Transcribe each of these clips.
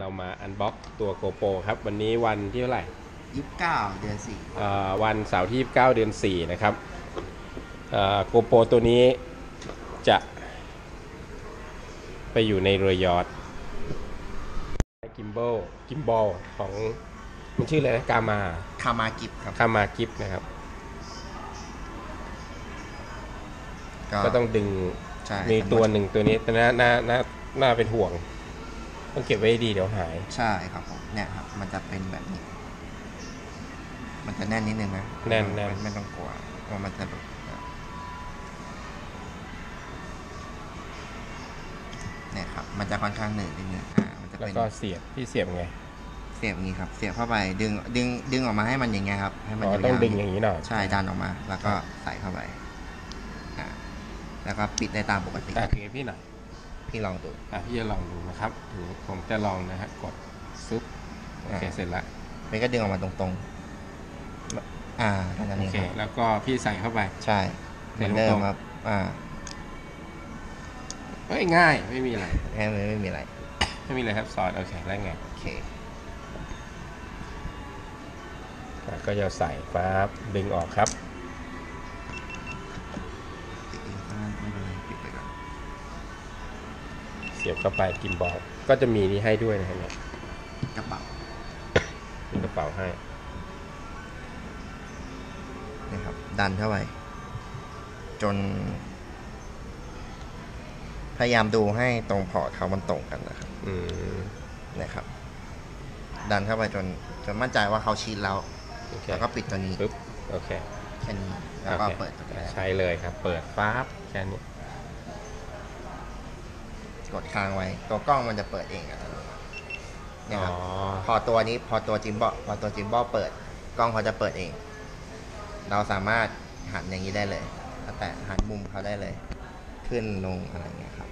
เรามาอันบ็อกตัวโกโปรครับ วันนี้วันที่เท่าไหร่ยี่สิบเก้าเดือนสี่เอ่อวันเสาร์ที่29เดือน4นะครับโกโปรตัวนี้จะไปอยู่ในเรือยอทกิมบอลกิมบอลของมันชื่ออะไรนะกามาคามากิฟครับ คามากิฟนะครับ ก็ต้องดึงใช่มีตัวหนึ่งตัวนี้แต่น่าน่าน่าน่าเป็นห่วง ต้องเก็บไว้ให้ดีเดี๋ยวหาย ใช่ครับผมเนี่ยครับ มันจะเป็นแบบนี้ มันจะแน่นนิดนึงนะแน่นแน่นไม่ไม่ต้องกลัวว่ามันจะแบบเนี่ยครับ มันจะค่อนข้างหนืดนิดนึงอ่ามันจะแล้วเป็นก็เสียบพี่เสียบไงเสียบอย่างนี้ครับ เสียบเข้าไปดึงดึงดึงออกมาให้มันอย่างเงี้ยครับ ให้มันอ๋อวๆ ต้องดึงอย่างนี้หน่อยใช่ดันออกมา แล้วก็ใส่เข้าไปอ่าแล้วก็ปิดได้ตามปกติ อะถือให้พี่หน่อย พี่ลองดูอะพี่จะลองดูนะครับหรือผมจะลองนะฮะกดซึบโอเคอ่าเสร็จละมันก็ดึงออกมาตรงๆ อ่าเท่านั้นโอเองเคครับแล้วก็พี่ใส่เข้าไป ใช่เหมือนเดิตรมงๆครับ อ่าเฮ้ยง่ายไม่มีอะไรแค่ไม่ไม่มีอะไรไม่มีอะไรครับสอนโอเคแล้วไงโอเคอะก็จะใส่ปั๊บดึงออกครับ เสียบเข้าไปกิมบอลก็จะมีนี่ให้ด้วยนะฮะเนี่ยกระเป๋ามีกระเป๋าให้เนี่ยครับ ดันเข้าไป จน พยายามดูให้ตรงพอร์ตเขามันตรงกันนะครับอืมนะครับ ดันเข้าไปจนจนมั่นใจว่าเขาชิดแล้ว โอเคแล้วก็ปิดตัวนี้ปึ๊บโอเคแค่นี้แล้วก็โอคเปิดตัวนี้ ใช้เลยครับ เปิดปั๊บแค่นี้ กดค้างไว้ ตัวกล้องมันจะเปิดเองอะเนี่ยอ๋ครับอพอตัวนี้พอตัวจิมบอพอตัวจิมบอเปิด กล้องเขาจะเปิดเอง เราสามารถหันอย่างนี้ได้เลยแล้วแต่หันมุมเขาได้เลย ขึ้นลงอะไรเงี้ยครับ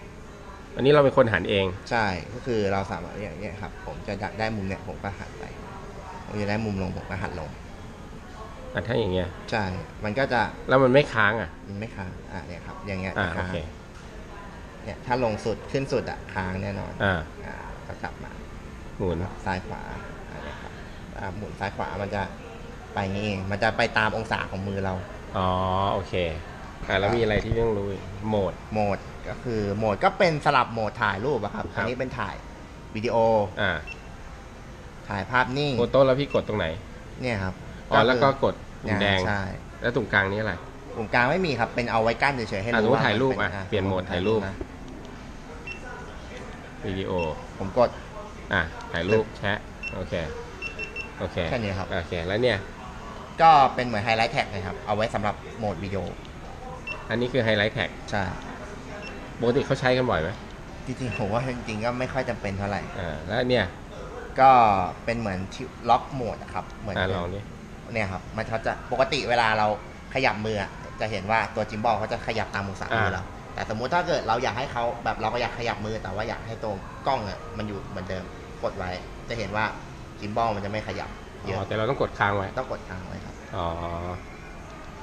อันนี้เราเป็นคนหันเอง ใช่ ก็คือเราสามารถอย่างเงี้ยครับ ผมจะได้มุมเนี้ยผมก็หันไป ผมจะได้มุมลงผมก็หันลง อะถ้าอย่างเงี้ย ใช่ มันก็จะแล้วมันไม่ค้างอะมันไม่ค้างอะเนี่ยครับ อย่างเงี้ยอ่าจะโอค้างเค เนี่ยถ้าลงสุดขึ้นสุดอะค้างแน่นอนอ่าอ่าก็กลับมาหมุนซ้ายขวาอะไรครับอ่าหมุนซ้ายขวามันจะไปอย่างนี้เองมันจะไปตามองศาของมือเรา อ๋อโอเคอ่าแล้วมีอะไรที่ต้องรู้อีกโหมด โหมดก็คือโหมดก็เป็นสลับโหมดถ่ายรูปอะครับครับ อันนี้เป็นถ่ายวิดีโออ่าถ่ายภาพนิ่งโฟโต้แล้วพี่กดตรงไหนเนี่ยครับอ๋อแล้วก็กดคือปุ่มแดงใช่แล้วตรงกลางนี้อะไร ปุ่มกลางไม่มีครับเป็นเอาไว้กั้นเฉยๆให้อะสมรู้มุติว่าถ่ายรูปมัอะะเปลี่ยนโหมดถ่ายรูป นะ วิดีโอ ผมกด อะถ่ายรูปแชะโอเค โอเคแค่นี้ครับ โอเค แล้วเนี่ย ก็เป็นเหมือนไฮไลท์แท็กนะครับ เอาไว้สำหรับโหมดวิดีโอ อันนี้คือไฮไลท์แท็กใช่ ปกติเขาใช้กันบ่อยไหมจริงๆผมว่าจริงๆก็ไม่ค่อยจำเป็นเท่าไหร่ อ่า แล้วเนี่ย ก็เป็นเหมือนที่ล็อกโหมดอะครับ เหมือนอ่าลองดิเนี่ยครับ มันเขาจะปกติเวลาเราขยับมืออะจะเห็นว่าตัวจิมบอลเขาจะขยับตามองศามือเรา แต่สมมุติถ้าเกิดเราอยากให้เขาแบบเราก็อยากขยับมือแต่ว่าอยากให้ตัวกล้องอะมันอยู่เหมือนเดิมกดไว้ จะเห็นว่าจิมบอลมันจะไม่ขยับเยอ๋ออะแต่เราต้องกดค้างไว้ ต้องกดค้างไว้ครับอ๋อ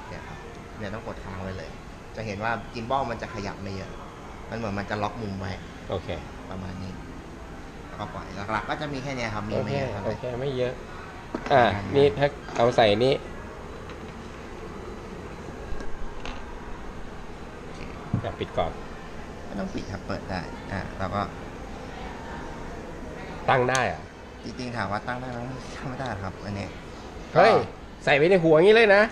เนี่ยครับเนี่ยต้องกดค้างไว้เลย จะเห็นว่าจิมบอลมันจะขยับไม่เยอะ มันเหมือนมันจะล็อกมุมไว้โอเคประมาณนี้แล้วก็ปล่อยหลักๆก็จะมีแค่เนี้ยครับมีโอไม่เคเยอะเท่าไหโอร่ เคไม่เยอะ อ่าประมาณนั้นนี่ถ้าเอาใส่นี้ โอเค จะปิดก่อนไม่ต้องปิดครับเปิดได้อ่าแล้วก็ตั้งได้อะจริงๆถามว่าตั้งได้ไหมไม่ได้ครับอันนี้ก็เฮ้ยใส่ไว้ในหัวอย่างนี้เลยนะ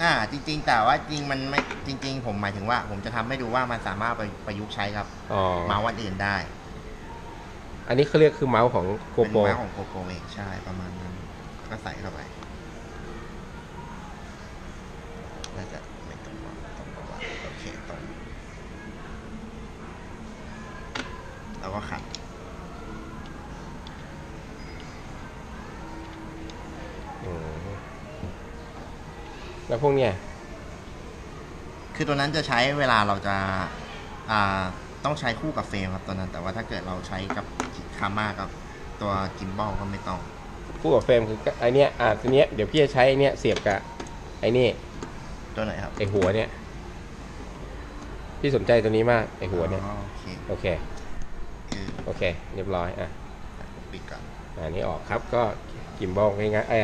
อ่า จริง ๆ แต่ว่าจริงมันไม่จริง ๆ ผมหมายถึงว่า ผมจะทำให้ดูว่ามันสามารถไปประยุกต์ใช้กับอ๋อเมาส์วันอื่นได้ อันนี้เขาเรียกคือเมาส์ของโกเป็นโปรเมาส์ของโกโปรเองใช่ประมาณนั้นก็ใส่เข้าไปน่าจะไม่ตรงว่าตรงว่าโอเคตรงแล้ว ก็ขัดอืมแล้วพวกเนี้ย คือตัวนั้นจะใช้เวลาเราจะ อ่า ต้องใช้คู่กับเฟรมครับตัวนั้น แต่ว่าถ้าเกิดเราใช้กับคาม่ากับตัวกิมบอลก็ไม่ต้อง คู่กับเฟรมคือไอเนี้ย อ่าตัวเนี้ย เดี๋ยวพี่จะใช้ไอเนี้ยเสียบกับไอนี่ตัวไหนครับ ไอหัวเนี้ยพี่สนใจตัวนี้มากไอหัวเนี้ยอ๋อโอเค โอเคคือ โอเค เรียบร้อยอะปิดก่อนอันนี้ออกครับก็กิมบอลง่ายๆไอ้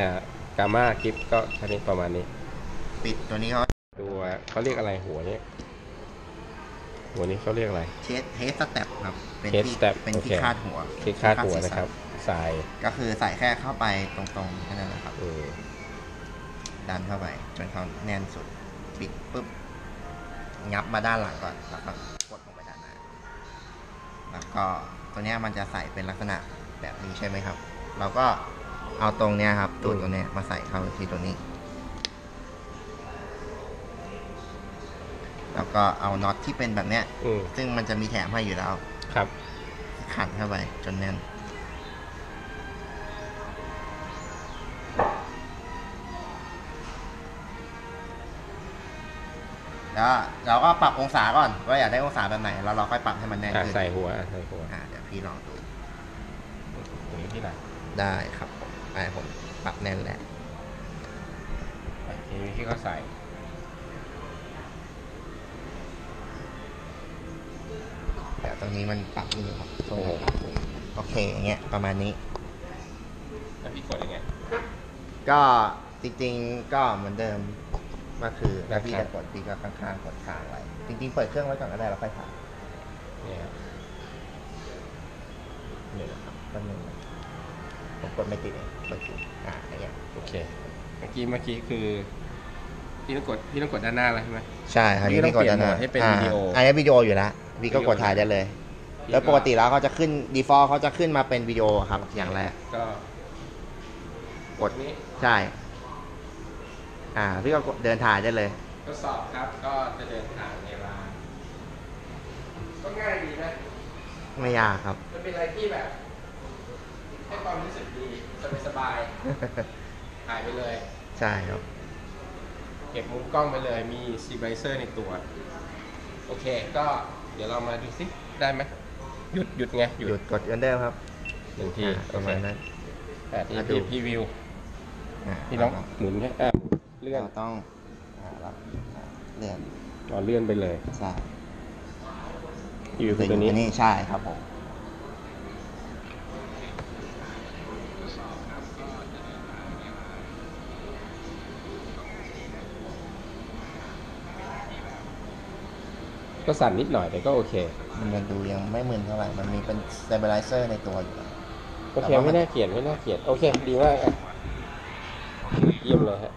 กามากิฟก็แค่นี้ประมาณนี้ ปิดตัวนี้เขาตัวเขาเรียกอะไรหัวนี้หัวนี้เขาเรียกอะไรเทสเทสสเต็ปครับเป็น Test ที่ step เป็นที่โอเคคาดหัวที่คาดหัวนะครับสายก็คือใส่แค่เข้าไปตรงๆแค่นั้นแหละครับอืมดันเข้าไปจนเขาแน่นสุดปิดปุ๊บงับมาด้านหลังก่อนแล้วก็กดลงไปด้านหน้าแล้วก็ ตัวเนี้ยมันจะใส่เป็นลักษณะแบบนี้ใช่ไหมครับ เราก็เอาตรงเนี้ยครับตัวตัวเนี้ยมาใส่เข้าที่ตัวนี้ แล้วก็เอาน็อตที่เป็นแบบเนี้ย อืมซึ่งมันจะมีแถมให้อยู่แล้ว ครับ ขันเข้าไปจนแน่น แล้วเราก็ปรับองศาก่อนว่าอยากได้องศาแบบไหนแล้วเราค่อยปรับให้มันแน่นอะขึ้นใส่หัวอะใส่หัวอ่าเดี๋ยวพี่ลองดูอย่างนี้ที่ไหนได้ครับผมไอ้ผมปรับแน่นแล้วทีนี้ที่เขาใส่แต่ตรงนี้มันปรับนี่ครับโอ้โหโอเคอย่างเงี้ยประมาณนี้ แล้วพี่กดยังไงก็จริงๆก็เหมือนเดิม ก็คือแล้วพี่ครัจะบกดพี่ก็ข้างๆกดค้างไว้ จริงๆเปิดเครื่องไว้ก่อนก็ได้แล้วค่อยถ่ายเนี่ยครับนี่นะครับก็นึงนะผมกดไม่ติดเองกดติดอ่าอย่างเงี้ยโอเคเมื่อกี้เมื่อกี้คือพี่ต้องกดพี่ต้องกดด้านหน้าแล้วใช่ไหมใช่ครับพี่ต้องกดเปลี่ยนด้าโหมดให้เป็นอ่าวิดีโออันนี้วิดีโออยู่แล้วพี่ก็กดถ่ายได้เลยพี่แล้วปกติแล้วเขาจะขึ้น default เขาจะขึ้นมาเป็นวิดีโอครับอย่างแรกก็กดนี้ใช่ อ่า พี่ก็กดเดินถ่ายได้เลย ทดสอบครับ ก็จะเดินทางในร้านก็ง่ายดีนะ ไม่ยากครับ มันเป็นอะไรที่แบบให้ความรู้สึกดีสบายๆถ่ายไปเลย ใช่ครับ เก็บมุมกล้องไปเลย มีซีไบเซอร์ในตัว โอเค ก็เดี๋ยวเรามาดูซิได้ไหมหยุดหยุดไงหยุหยุดดกดกันเดิมครับหนึ่งทีอ่าประมาณนั้นแต่ที่อะดู พี่พี่วิว อ่าพี่น้องหมุนให้อ่า เลื่อนเราต้องอ่าเราอ่าเลื่อนอ๋อเลื่อนไปเลย ใช่พี่วิวคือจะตัวอยู่นี้ตัวนี้ใช่ครับผมก็สั่นนิดหน่อยแต่ก็โอเค มันจะดูยังไม่มึนเท่าไหร่ มันมีเป็น stabilizer ในตัวอยู่แล้วโอเคแต่ว่ามันไม่น่าเกลียดไม่น่าเกลียด โอเค ดีมากอะเยี่ยมเลยฮะ